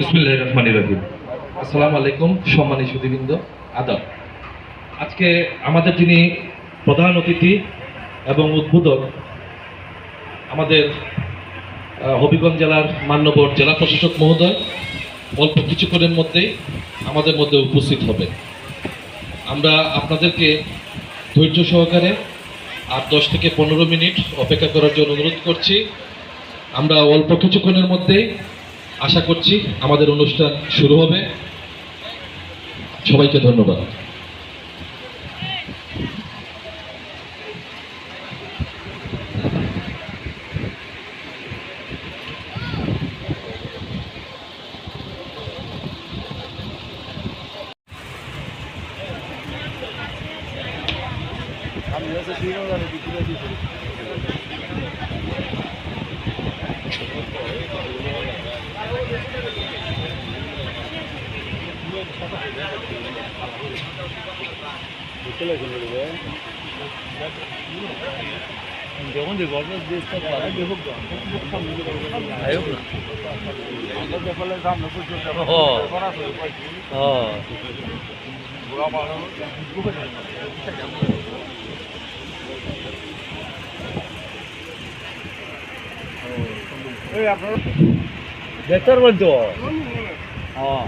বিসমিল্লাহ রহমান রহিম। আসসালামু আলাইকুম, সম্মানিত সুদীবৃন্দ আদব। আজকে আমাদের যিনি প্রধান অতিথি এবং উদ্বোধক আমাদের হবিগঞ্জ জেলার মান্যবর জেলা প্রশাসক মহোদয়, অল্প কিছুক্ষণের মধ্যেই আমাদের মধ্যে উপস্থিত হবে আমরা আপনাদেরকে ধৈর্য সহকারে আর দশ থেকে পনেরো মিনিট অপেক্ষা করার জন্য অনুরোধ করছি। আমরা অল্প কিছুক্ষণের মধ্যেই আশা করছি আমাদের অনুষ্ঠান শুরু হবে। সবাইকে ধন্যবাদ। যখন যে গভর্নমেন্ট দেশটা তারা দেখুক দেখতে পারবেন তো হ্যাঁ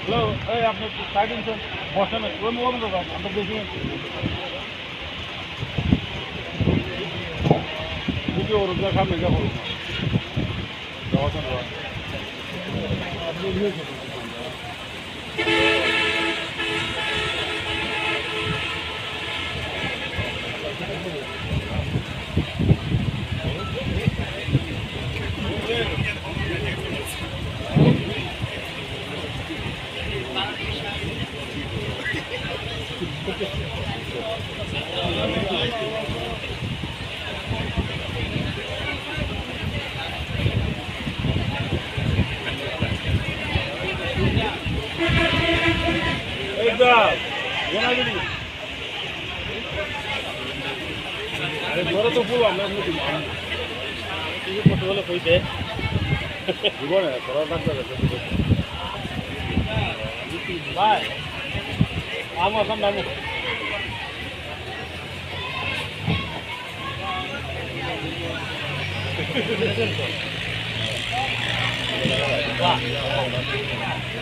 হ্যালো এই আপনি সাইড ইনসেন বসেন ওই মোবাইল দাদা আমরা দেখি ভিডিও রোজগার সামনে যাব একদম ভাই আমি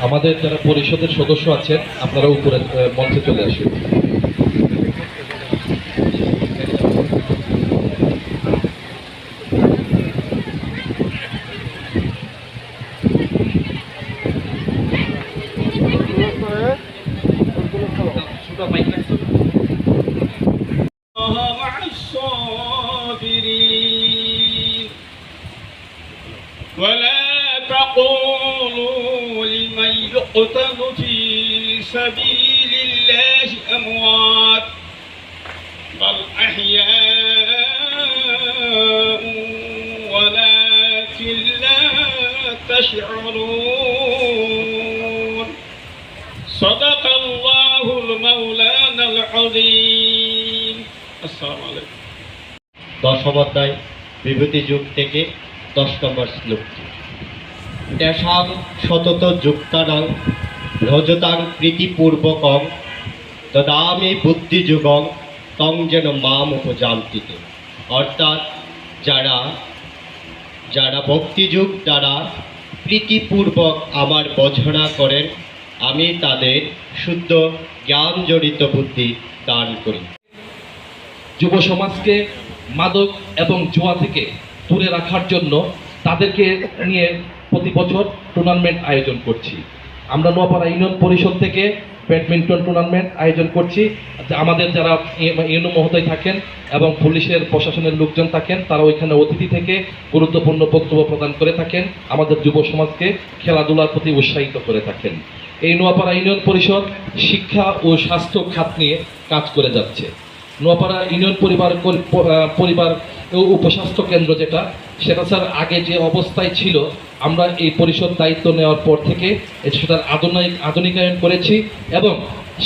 আমাদের যারা পরিষদের সদস্য আছেন আপনারা উপরে মঞ্চে চলে আসুন। مع الصابرين. ولا تقولوا لمن يقتل في দশম অধ্যায় বিভূতি যুগ থেকে দশ নম্বর শ্লোকটি সতত যুক্তানাং রজতাং প্রীতিপূর্বকং তদামি বুদ্ধিযুগং তং যেন মাম অর্থাৎ যারা যারা ভক্তিযুগ দ্বারা প্রীতিপূর্বক আমার বোঝনা করেন, আমি তাদের শুদ্ধ জ্ঞানজড়িত বুদ্ধি দান করি। যুব সমাজকে মাদক এবং জুয়া থেকে দূরে রাখার জন্য তাদেরকে নিয়ে প্রতি বছর টুর্নামেন্ট আয়োজন করছি। আমরা নোয়াপাড়া ইউনিয়ন পরিষদ থেকে ব্যাডমিন্টন টুর্নামেন্ট আয়োজন করছি। আমাদের যারা ইউনো মহোদয় থাকেন এবং পুলিশের, প্রশাসনের লোকজন থাকেন, তারা ওইখানে অতিথি থেকে গুরুত্বপূর্ণ বক্তব্য প্রদান করে থাকেন। আমাদের যুব সমাজকে খেলাধুলার প্রতি উৎসাহিত করে থাকেন। এই নোয়াপাড়া ইউনিয়ন পরিষদ শিক্ষা ও স্বাস্থ্য খাত নিয়ে কাজ করে যাচ্ছে। নোয়াপাড়া ইউনিয়ন পরিবার পরিবার উপস্বাস্থ্য কেন্দ্র যেটা, সেটা স্যার আগে যে অবস্থায় ছিল, আমরা এই পরিষদ দায়িত্ব নেওয়ার পর থেকে সেটার আধুনিক আধুনিকায়ন করেছি এবং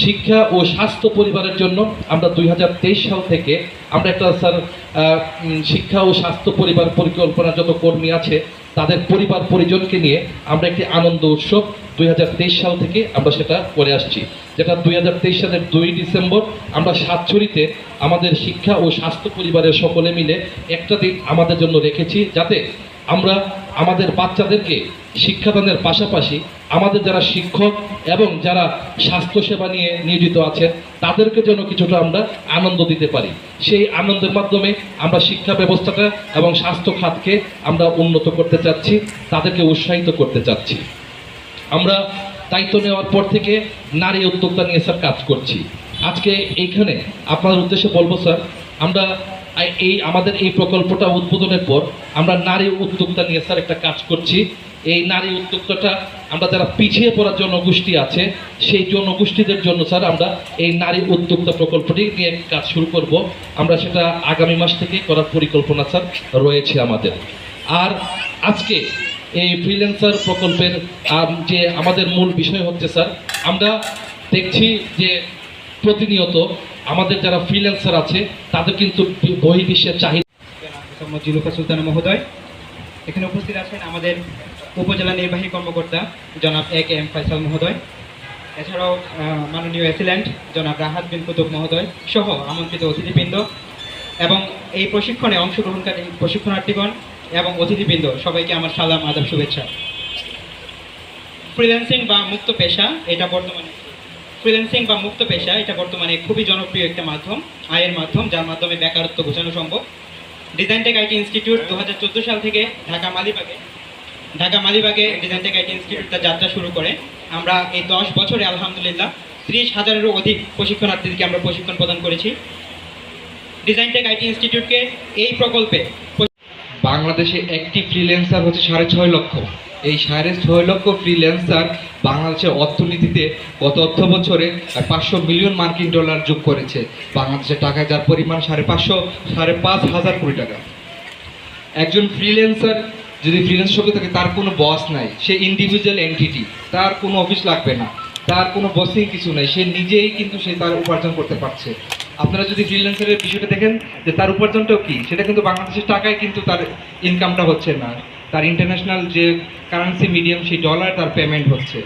শিক্ষা ও স্বাস্থ্য পরিবারের জন্য আমরা দু হাজার তেইশ সাল থেকে আমরা একটা স্যার শিক্ষা ও স্বাস্থ্য পরিবার পরিকল্পনা যত কর্মী আছে তাদের পরিবার পরিজনকে নিয়ে আমরা একটি আনন্দ উৎসব দুই হাজার তেইশ সাল থেকে আমরা সেটা করে আসছি। যেটা দুই হাজার তেইশ সালের দুই ডিসেম্বর, আমরা সাতছড়িতে আমাদের শিক্ষা ও স্বাস্থ্য পরিবারের সকলে মিলে একটা দিন আমাদের জন্য রেখেছি যাতে আমরা আমাদের বাচ্চাদেরকে শিক্ষাদানের পাশাপাশি আমাদের যারা শিক্ষক এবং যারা স্বাস্থ্যসেবা নিয়ে নিয়োজিত আছেন, তাদেরকে যেন কিছুটা আমরা আনন্দ দিতে পারি। সেই আনন্দের মাধ্যমে আমরা শিক্ষা ব্যবস্থাটা এবং স্বাস্থ্য খাতকে আমরা উন্নত করতে চাচ্ছি, তাদেরকে উৎসাহিত করতে চাচ্ছি। আমরা দায়িত্ব নেওয়ার পর থেকে নারী উদ্যোক্তা নিয়ে স্যার কাজ করছি। আজকে এইখানে আপনার উদ্দেশ্যে বলব স্যার, আমরা এই আমাদের এই প্রকল্পটা উদ্বোধনের পর আমরা নারী উদ্যোক্তা নিয়ে স্যার একটা কাজ করছি। এই নারী উদ্যোক্তাটা আমরা যারা পিছিয়ে পড়া জনগোষ্ঠী আছে, সেই জনগোষ্ঠীদের জন্য স্যার আমরা এই নারী উদ্যোক্তা প্রকল্পটি নিয়ে কাজ শুরু করব। আমরা সেটা আগামী মাস থেকে করার পরিকল্পনা স্যার রয়েছে আমাদের। আর আজকে এই ফ্রিল্যান্সার প্রকল্পের যে আমাদের মূল বিষয় হচ্ছে স্যার, আমরা দেখছি যে প্রতিনিয়ত আমাদের যারা ফ্রিল্যান্সার আছে, তাদের কিন্তু বহির্বিশ্বের চাহিদা। জিলুফা সুলতানা মহোদয়, এখানে উপস্থিত আছেন আমাদের উপজেলা নির্বাহী কর্মকর্তা জনাব এ কে এম ফাইসাল মহোদয়, এছাড়াও মাননীয় অ্যাসিল্যান্ট জনাব রাহাত বিন কুতুব মহোদয় সহ আমন্ত্রিত অতিথিবৃন্দ এবং এই প্রশিক্ষণে অংশগ্রহণকারী প্রশিক্ষণার্থীগণ এবং অতিথিবৃন্দ, সবাইকে আমার সালাম, আদাব, শুভেচ্ছা। ফ্রিল্যান্সিং বা মুক্ত পেশা, এটা বর্তমানে ফ্রিল্যান্সিং বা মুক্ত পেশা, এটা বর্তমানে খুবই জনপ্রিয় একটা মাধ্যম, আয়ের মাধ্যম, যার মাধ্যমে বেকারত্ব ঘোচানো সম্ভব। ডিজাইন টেক আইটি ইনস্টিটিউট দু হাজার চোদ্দ সাল থেকে ঢাকা মালিবাগে। ঢাকা মালিবাগে ডিজাইন টেক আইটি ইনস্টিটিউট তার যাত্রা শুরু করে। আমরা এই দশ বছরে আলহামদুলিল্লাহ ত্রিশ হাজারেরও অধিক প্রশিক্ষণার্থীদেরকে আমরা প্রশিক্ষণ প্রদান করেছি। ডিজাইন টেক আইটি ইনস্টিটিউটকে এই প্রকল্পে বাংলাদেশে একটি ফ্রিল্যান্সার হচ্ছে সাড়ে ছয় লক্ষ। এই সাড়ে ছয় লক্ষ ফ্রিল্যান্সার বাংলাদেশের অর্থনীতিতে গত অর্থ বছরে পাঁচশো মিলিয়ন মার্কিন ডলার যোগ করেছে। বাংলাদেশের টাকায় যার পরিমাণ সাড়ে পাঁচশো, সাড়ে পাঁচ হাজার কোটি টাকা। একজন ফ্রিল্যান্সার যদি ফ্রিল্যান্স শব্দ থাকে, তার কোনো বস নাই। সে ইন্ডিভিজুয়াল এন্টিটি তার কোনো অফিস লাগবে না। তার কোনো বসিং কিছু নাই। সে নিজেই কিন্তু সে তার উপার্জন করতে পারছে। আপনারা যদি ফ্রিল্যান্সারের বিষয়টা দেখেন, যে তার উপার্জনটাও কি? সেটা কিন্তু বাংলাদেশের টাকায় কিন্তু তার ইনকামটা হচ্ছে না। তার ইন্টারন্যাশনাল যে কারেন্সি মিডিয়াম সেই ডলার তার পেমেন্ট হচ্ছে।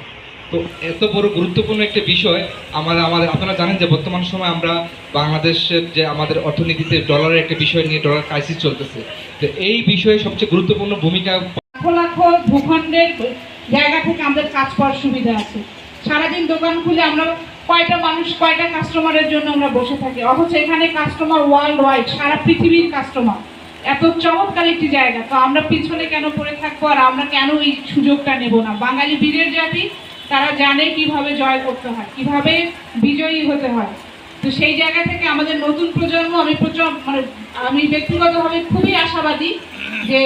তো এত বড় গুরুত্বপূর্ণ একটা বিষয়, আমাদের আমাদের, আপনারা জানেন যে বর্তমান সময় আমরা বাংলাদেশের যে আমাদের অর্থনীতিতে ডলারের একটা বিষয় নিয়ে ডলার ক্রাইসিস চলতেছে। তো এই বিষয়ে সবচেয়ে গুরুত্বপূর্ণ ভূমিকা লাখো লাখো ভূখণ্ডের জায়গা থেকে আমাদের কাজ করার সুবিধা আছে। সারাদিন দোকান খুলে আমরা কয়টা মানুষ, কয়টা কাস্টমারের জন্য আমরা বসে থাকি? অথচ এখানে কাস্টমার ওয়ার্ল্ড ওয়াইড সারা পৃথিবীর কাস্টমার এত চমৎকার একটি জায়গা। তো আমরা পিছনে কেন পড়ে থাকব আর আমরা কেন এই সুযোগটা নেব না? বাঙালি বীরের জাতি, তারা জানে কীভাবে জয় করতে হয়, কীভাবে বিজয়ী হতে হয়। তো সেই জায়গা থেকে আমাদের নতুন প্রজন্ম, আমি প্রচুর মানে আমি ব্যক্তিগতভাবে খুবই আশাবাদী যে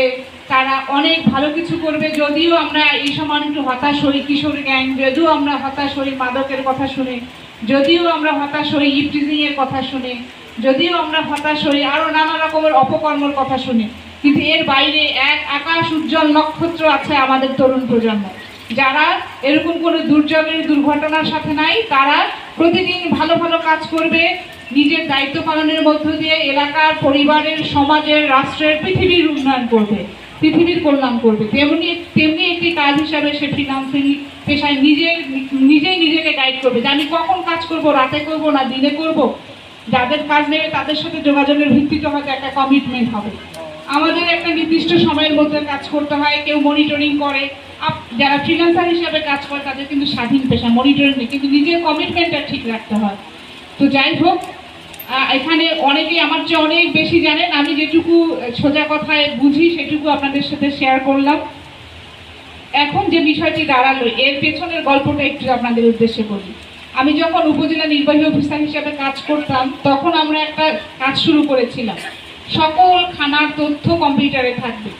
তারা অনেক ভালো কিছু করবে। যদিও আমরা এই সময় একটু হতাশ হই, কিশোর গ্যাং, যদিও আমরা হতাশ হই, মাদকের কথা শুনে, যদিও আমরা হতাশ হই ইফটিজিং কথা শুনে যদিও আমরা হতাশ হই আরও নানা রকমের অপকর্মর কথা শুনি। কিন্তু এর বাইরে এক আকাশ উজ্জ্বল নক্ষত্র আছে আমাদের তরুণ প্রজন্ম। যারা এরকম কোনো দুর্যোগের, দুর্ঘটনার সাথে নাই, তারা প্রতিদিন ভালো ভালো কাজ করবে, নিজের দায়িত্ব পালনের মধ্য দিয়ে এলাকার পরিবারের, সমাজের, রাষ্ট্রের, পৃথিবীর উন্নয়ন করবে, পৃথিবীর কল্যাণ করবে। তেমনি তেমনি একটি কাজ হিসাবে সে ফ্রিলান্সিং পেশায় নিজে নিজেই নিজেকে গাইড করবে। যে আমি কখন কাজ করব, রাতে করব না দিনে করব? যাদের কাজ নেবে তাদের সাথে যোগাযোগের ভিত্তিতে হয়তো একটা কমিটমেন্ট হবে। আমাদের একটা নির্দিষ্ট সময়ের মধ্যে কাজ করতে হয়, কেউ মনিটরিং করে। যারা ফ্রিল্যান্সার হিসাবে কাজ করে, তাদের কিন্তু স্বাধীন পেশা মনিটরিং নেই, কিন্তু নিজের কমিটমেন্টটা ঠিক রাখতে হয়। তো যাই হোক এখানে অনেকেই আমার চেয়ে অনেক বেশি জানেন, আমি যেটুকু সোজা কথায় বুঝি, সেটুকু আপনাদের সাথে শেয়ার করলাম। এখন যে বিষয়টি দাঁড়াল, এর পেছনের গল্পটা একটু আপনাদের উদ্দেশ্যে বলি। আমি যখন উপজেলা নির্বাহী অফিসার হিসেবে কাজ করতাম, তখন আমরা একটা কাজ শুরু করেছিলাম। সকল খানার তথ্য কম্পিউটারে থাকবে।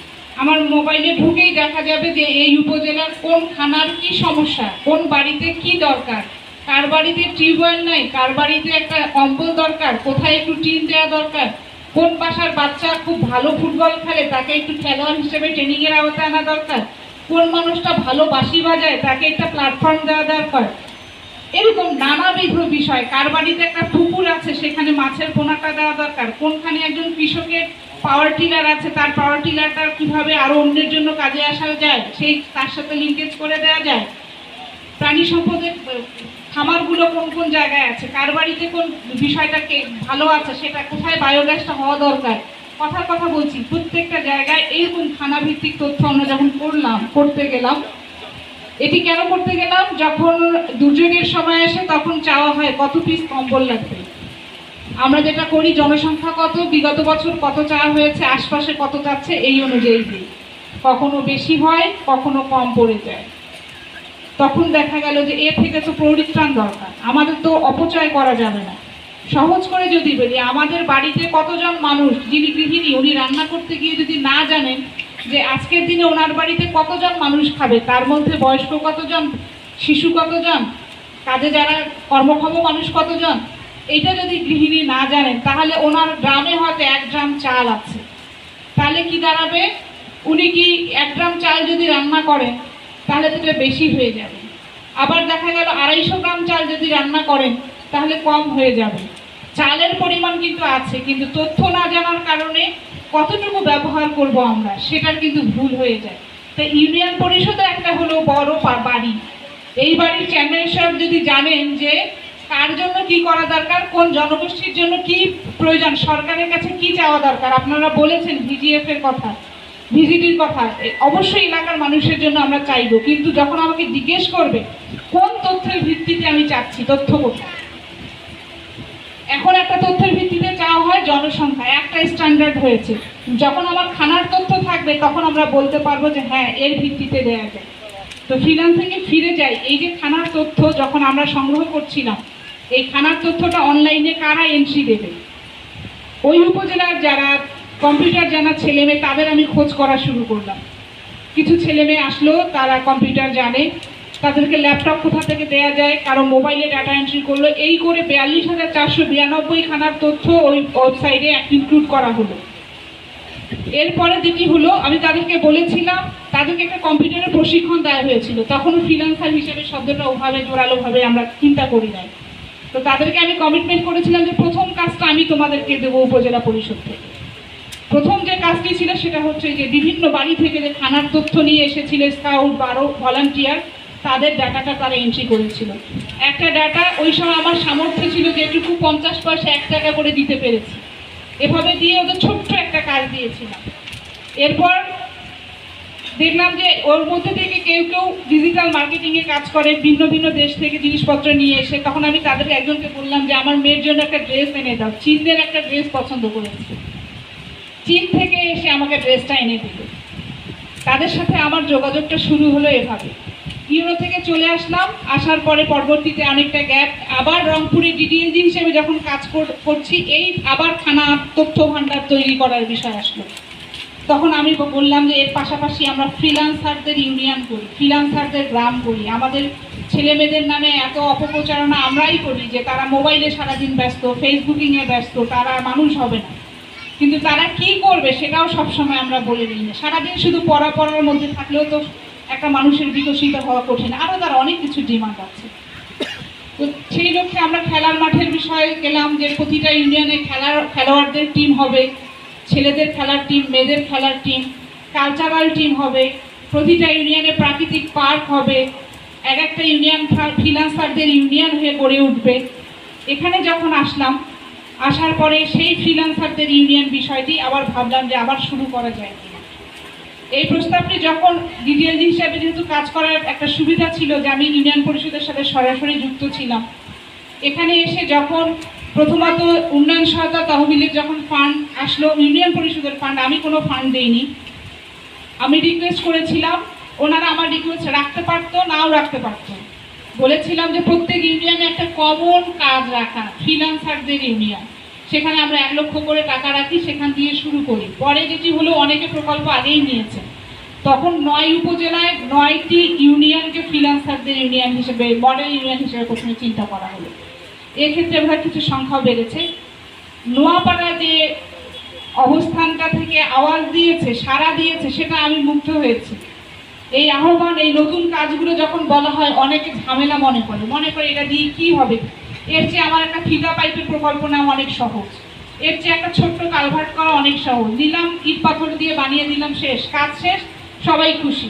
আমার মোবাইলে ঢুকেই দেখা যাবে যে এই উপজেলার কোন খানার কি সমস্যা, কোন বাড়িতে কি দরকার, কার বাড়িতে টিউবওয়েল নাই, কার বাড়িতে একটা কম্বল দরকার, কোথায় একটু টিন দেওয়া দরকার, কোন বাসার বাচ্চা খুব ভালো ফুটবল খেলে, তাকে একটু খেলোয়াড় হিসেবে ট্রেনিংয়ের আওতায় আনা দরকার, কোন মানুষটা ভালো বাঁশি বাজায়, তাকে একটা প্ল্যাটফর্ম দেওয়া দরকার এরকম নানাবিধ বিষয়। কার বাড়িতে একটা পুকুর আছে, সেখানে মাছের পোনাটা দেওয়া দরকার। কোনখানে একজন কৃষকের পাওয়ার টিলার আছে, তার পাওয়ার টিলারটা কীভাবে আরও অন্যের জন্য কাজে আসা যায়, সেই তার সাথে লিঙ্কেজ করে দেওয়া যায়। প্রাণী সম্পদের খামারগুলো কোন কোন জায়গায় আছে? কার বাড়িতে কোন বিষয়টা কে ভালো আছে, সেটা কোথায় বায়োগ্যাসটা হওয়া দরকার? কথার কথা বলছি, প্রত্যেকটা জায়গায় এরকম খানা ভিত্তিক তথ্য আমরা যখন করলাম, করতে গেলাম এটি কেন করতে গেলাম? যখন দুর্যোগের সময় আসে, তখন চাওয়া হয় কত পিস কম্বল লাগবে? আমরা যেটা করি, জনসংখ্যা কত, বিগত বছর কত চাওয়া হয়েছে, আশপাশে কত চাচ্ছে এই অনুযায়ী দিই। কখনো বেশি হয়, কখনো কম পড়ে যায়। তখন দেখা গেল যে এর থেকে তো পরিত্রাণ দরকার। আমাদের তো অপচয় করা যাবে না। সহজ করে যদি বলি, আমাদের বাড়িতে কতজন মানুষ, যিনি গৃহিণী, উনি রান্না করতে গিয়ে যদি না জানেন যে আজকের দিনে ওনার বাড়িতে কতজন মানুষ খাবে? তার মধ্যে বয়স্ক কতজন? শিশু কতজন? কাজে যারা কর্মক্ষম মানুষ কতজন? এটা যদি গৃহিণী না জানেন, তাহলে ওনার গ্রামে হয়তো এক গ্রাম চাল আছে। তাহলে কি দাঁড়াবে? উনি কি এক গ্রাম চাল যদি রান্না করেন, তাহলে তো বেশি হয়ে যাবে। আবার দেখা গেল আড়াইশো গ্রাম চাল যদি রান্না করেন, তাহলে কম হয়ে যাবে। চালের পরিমাণ কিন্তু আছে, কিন্তু তথ্য না জানার কারণে কতটুকু ব্যবহার করব আমরা, সেটার কিন্তু ভুল হয়ে যায়। তো ইউনিয়ন পরিষদে একটা হলো বড় বাড়ি। এই বাড়ির চেয়ারম্যান সাহেব যদি জানেন যে কার জন্য কি করা দরকার, কোন জনগোষ্ঠীর জন্য কি প্রয়োজন, সরকারের কাছে কি চাওয়া দরকার, আপনারা বলেছেন ভিজিএফ এর কথা ভিজিটির কথা। অবশ্যই এলাকার মানুষের জন্য আমরা চাইব, কিন্তু যখন আমাকে জিজ্ঞেস করবে, কোন তথ্যের ভিত্তিতে আমি চাচ্ছি, তথ্য কোথায়? এখন একটা তথ্যের ভিত্তিতে চাওয়া হয় জনসংখ্যা, একটা স্ট্যান্ডার্ড হয়েছে। যখন আমার খানার তথ্য থাকবে, তখন আমরা বলতে পারব যে হ্যাঁ এর ভিত্তিতে দেয়া যায়। তো ফিলান থেকে ফিরে যাই, এই যে খানার তথ্য যখন আমরা সংগ্রহ করছিলাম এই খানার তথ্যটা অনলাইনে কারা এন্ট্রি দেবে? ওই উপজেলার যারা কম্পিউটার জানা ছেলে মেয়ে, তাদের আমি খোঁজ করা শুরু করলাম। কিছু ছেলে মেয়ে আসলো, তারা কম্পিউটার জানে তাদেরকে ল্যাপটপ কোথা থেকে দেয়া যায়, কারও মোবাইলে ডাটা এন্ট্রি করল, এই করে বিয়াল্লিশ হাজার চারশো বিরানব্বই খানার তথ্য ওই ওয়েবসাইটে ইনক্লুড করা হলো। এরপরে যেটি হলো, আমি তাদেরকে বলেছিলাম, তাদেরকে একটা কম্পিউটারের প্রশিক্ষণ দেওয়া হয়েছিল। তখনও ফ্রিল্যান্সার হিসেবে শব্দটা ওভাবে জোরালোভাবে আমরা চিন্তা করি নাই। তো তাদেরকে আমি কমিটমেন্ট করেছিলাম যে প্রথম কাজটা আমি তোমাদেরকে দেবো উপজেলা পরিষদ থেকে। প্রথম যে কাজটি ছিল সেটা হচ্ছে যে বিভিন্ন বাড়ি থেকে যে খানার তথ্য নিয়ে এসেছিল স্কাউট বারো ভলান্টিয়ার তাদের ডাটাটা তারা এন্ট্রি করেছিল। একটা ডাটা ওই সময় আমার সামর্থ্য ছিল যে যেটুকু পঞ্চাশ পয়সা এক টাকা করে দিতে পেরেছি। এভাবে দিয়ে ওদের ছোট্ট একটা কাজ দিয়েছিলাম। এরপর দেখলাম যে ওর মধ্যে থেকে কেউ কেউ ডিজিটাল মার্কেটিংয়ে কাজ করে, ভিন্ন ভিন্ন দেশ থেকে জিনিসপত্র নিয়ে এসে, তখন আমি তাদেরকে একজনকে বললাম যে, আমার মেয়ের জন্য একটা ড্রেস এনে দাও। চীনের একটা ড্রেস পছন্দ করেছে। চীন থেকে এসে আমাকে ড্রেসটা এনে দিল। তাদের সাথে আমার যোগাযোগটা শুরু হলো এভাবে। ইউরো থেকে চলে আসলাম। আসার পরে পরবর্তীতে অনেকটা গ্যাপ আবার রংপুরে ডিডিএলজি হিসেবে যখন কাজ কর- করছি, এই আবার খানা তথ্য ভাণ্ডার তৈরি করার বিষয় আসলো। তখন আমি বললাম যে এর পাশাপাশি আমরা ফ্রিলান্সারদের ইউনিয়ন করি ফ্রিলান্সারদের গ্রাম করি। আমাদের ছেলে মেয়েদের নামে এত অপপ্রচারণা আমরাই করি যে তারা মোবাইলে সারাদিন ব্যস্ত ফেসবুকিংয়ে ব্যস্ত, তারা মানুষ হবে না। কিন্তু তারা কি করবে সেটাও সবসময় আমরা বলে দিই না। সারাদিন শুধু পড়া পড়ার মধ্যে থাকলেও তো একটা মানুষের বিকশিত হওয়া কঠিন। আরও তার অনেক কিছু ডিমান্ড আছে। তো সেই লক্ষ্যে আমরা খেলার মাঠের বিষয়ে গেলাম যে প্রতিটা ইউনিয়নে খেলার খেলোয়াড়দের টিম হবে, ছেলেদের খেলার টিম মেয়েদের খেলার টিম কালচারাল টিম হবে, প্রতিটা ইউনিয়নে প্রাকৃতিক পার্ক হবে, এক একটা ইউনিয়ন ফ্রিলান্সারদের ইউনিয়ন হয়ে গড়ে উঠবে। এখানে যখন আসলাম, আসার পরে সেই ফ্রিলান্সারদের ইউনিয়ন বিষয়টি আবার ভাবলাম যে আবার শুরু করা যায়। এই প্রস্তাবটি যখন ডিডিএলজি হিসাবে যেহেতু কাজ করার একটা সুবিধা ছিল যে আমি ইউনিয়ন পরিষদের সাথে সরাসরি যুক্ত ছিলাম, এখানে এসে যখন প্রথমত উন্নয়ন সহায়তা তহবিলের যখন ফান্ড আসলো, ইউনিয়ন পরিষদের ফান্ড আমি কোনো ফান্ড দেইনি। আমি রিকোয়েস্ট করেছিলাম, ওনারা আমার রিকোয়েস্ট রাখতে পারতো, নাও রাখতে পারতো। বলেছিলাম যে প্রত্যেক ইউনিয়নে একটা কমন কাজ রাখা ফ্রিলান্সারদের ইউনিয়ন। সেখানে আমরা এক লক্ষ করে টাকা রাখি, সেখান দিয়ে শুরু করি। পরে যেটি হলো, অনেকে প্রকল্প আগেই নিয়েছে। তখন নয় উপজেলায় নয়টি ইউনিয়নকে ফ্রিল্যান্সারদের ইউনিয়ন হিসেবে মডেল ইউনিয়ন হিসেবে প্রথমে চিন্তা করা হলো। এক্ষেত্রে এবার কিছু সংখ্যা বেড়েছে। নোয়াপাড়া যে অবস্থানটা থেকে আওয়াজ দিয়েছে, সাড়া দিয়েছে, সেটা আমি মুগ্ধ হয়েছি। এই আহ্বান, এই নতুন কাজগুলো যখন বলা হয়, অনেকে ঝামেলা মনে করে। মনে করে এটা দিয়ে কী হবে? এর চেয়ে আমার একটা ফিদা পাইপের প্রকল্প নেওয়া অনেক সহজ। এর চেয়ে একটা ছোট্ট কালভার্ট করা অনেক সহজ। নিলাম, ইট পাথর দিয়ে বানিয়ে দিলাম, শেষ। কাজ শেষ, সবাই খুশি।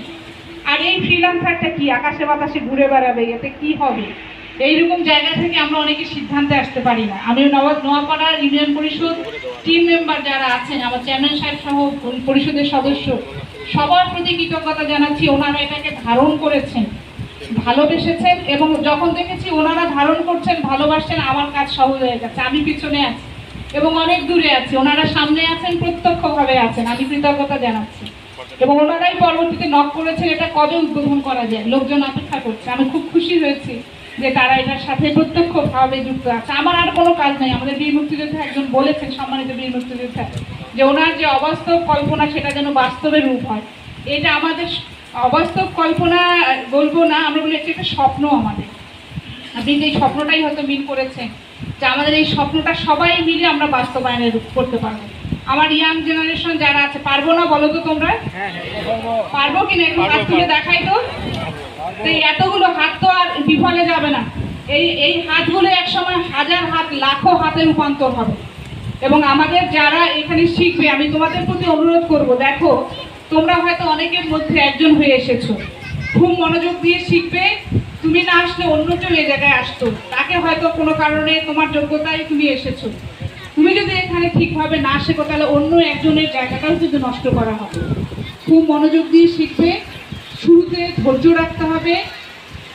আর এই ফ্রিলান্সারটা কি? আকাশে বাতাসে ঘুরে বেড়াবে, এতে কি হবে? এইরকম জায়গা থেকে আমরা অনেকে সিদ্ধান্তে আসতে পারি না। আমি নবাব, নোয়াপাড়ার ইউনিয়ন পরিষদ টিম মেম্বার যারা আছেন, আমার চেয়ারম্যান সাহেব সহ পরিষদের সদস্য, সবার প্রতি কৃতজ্ঞতা জানাচ্ছি। ওনারা এটাকে ধারণ করেছেন। ভালোবেসেছেন এবং যখন দেখেছি ওনারা ধারণ করছেন, ভালোবাসছেন, আমার কাজ সহজ হয়ে গেছে, আমি পিছনে আছি এবং অনেক দূরে আছি। ওনারা সামনে আছেন, প্রত্যক্ষভাবে আছেন, আমি কৃতজ্ঞতা জানাচ্ছি। এবং ওনারাই পরবর্তীতে নক করেছেন, এটা কবে উদ্বোধন করা যায়? লোকজন অপেক্ষা করছে। আমি খুব খুশি হয়েছি যে তারা এটার সাথে প্রত্যক্ষভাবে যুক্ত আছে। আমার আর কোনো কাজ নেই। আমাদের বীর মুক্তিযোদ্ধা একজন বলেছেন, সম্মানিত বীর মুক্তিযোদ্ধা, যে ওনার যে অবাস্তব কল্পনা, সেটা যেন বাস্তবে রূপ হয়। এটা আমাদের অবাস্তব কল্পনা বলব না আমরা বলি এটা একটা স্বপ্ন আমাদের। আপনি যে এই স্বপ্নটাই হয়তো মিল করেছেন যে আমাদের এই স্বপ্নটা সবাই মিলে আমরা বাস্তবায়নের রূপ করতে পারব। আমার ইয়াং জেনারেশন যারা আছে পারব না বলো তো তোমরা? পারব। কিনা একটু হাত তুলে দেখাই তো। এতগুলো হাত তো আর বিফলে যাবে না। এই এই হাতগুলো একসময় হাজার হাত লাখো হাতে রূপান্তর হবে। এবং আমাদের যারা এখানে শিখবে আমি তোমাদের প্রতি অনুরোধ করব দেখো তোমরা হয়তো অনেকের মধ্যে একজন হয়ে এসেছ। খুব মনোযোগ দিয়ে শিখবে। তুমি না আসলে অন্য কেউ এই জায়গায় আসতো। তাকে হয়তো কোনো কারণে তোমার যোগ্যতায় তুমি এসেছ। তুমি যদি এখানে ঠিকভাবে না শেখো, তাহলে অন্য একজনের জায়গাটাও কিন্তু নষ্ট করা হবে। খুব মনোযোগ দিয়ে শিখবে। শুরুতে ধৈর্য রাখতে হবে।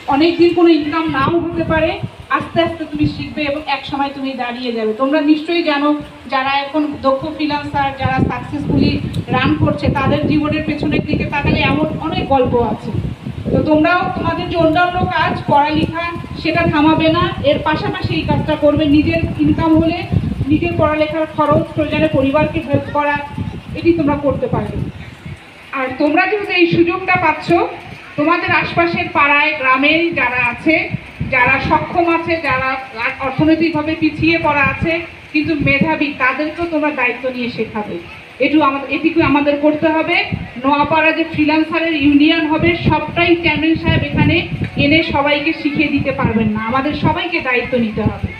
অনেক দিন কোনো ইনকাম নাও হতে পারে। আস্তে আস্তে তুমি শিখবে এবং এক সময় তুমি দাঁড়িয়ে যাবে। তোমরা নিশ্চয়ই জানো, যারা এখন দক্ষ ফ্রিলান্সার যারা সাকসেসফুলি রান করছে, তাদের জীবনের পেছনের দিকে তাকালে এমন অনেক গল্প আছে। তো তোমরাও তোমাদের যে অন্যান্য কাজ, পড়ালেখা, সেটা থামাবে না, এর পাশাপাশি এই কাজটা করবে। নিজের ইনকাম হলে নিজের পড়ালেখার খরচ প্রয়োজনে পরিবারকে হেল্প করা, এটি তোমরা করতে পারবে। আর তোমরা যেহেতু এই সুযোগটা পাচ্ছ, তোমাদের আশপাশের পাড়ায় গ্রামে যারা আছে, যারা সক্ষম আছে, যারা অর্থনৈতিকভাবে পিছিয়ে পড়া আছে, কিন্তু মেধাবী, তাদেরকেও তোমরা দায়িত্ব নিয়ে শেখাবে। এটু আমাদের এটুকু আমাদের করতে হবে। নোয়াপাড়া যে ফ্রিলান্সারের ইউনিয়ন হবে, সবটাই চেয়ারম্যান সাহেব এখানে এনে সবাইকে শিখিয়ে দিতে পারবেন না। আমাদের সবাইকে দায়িত্ব নিতে হবে।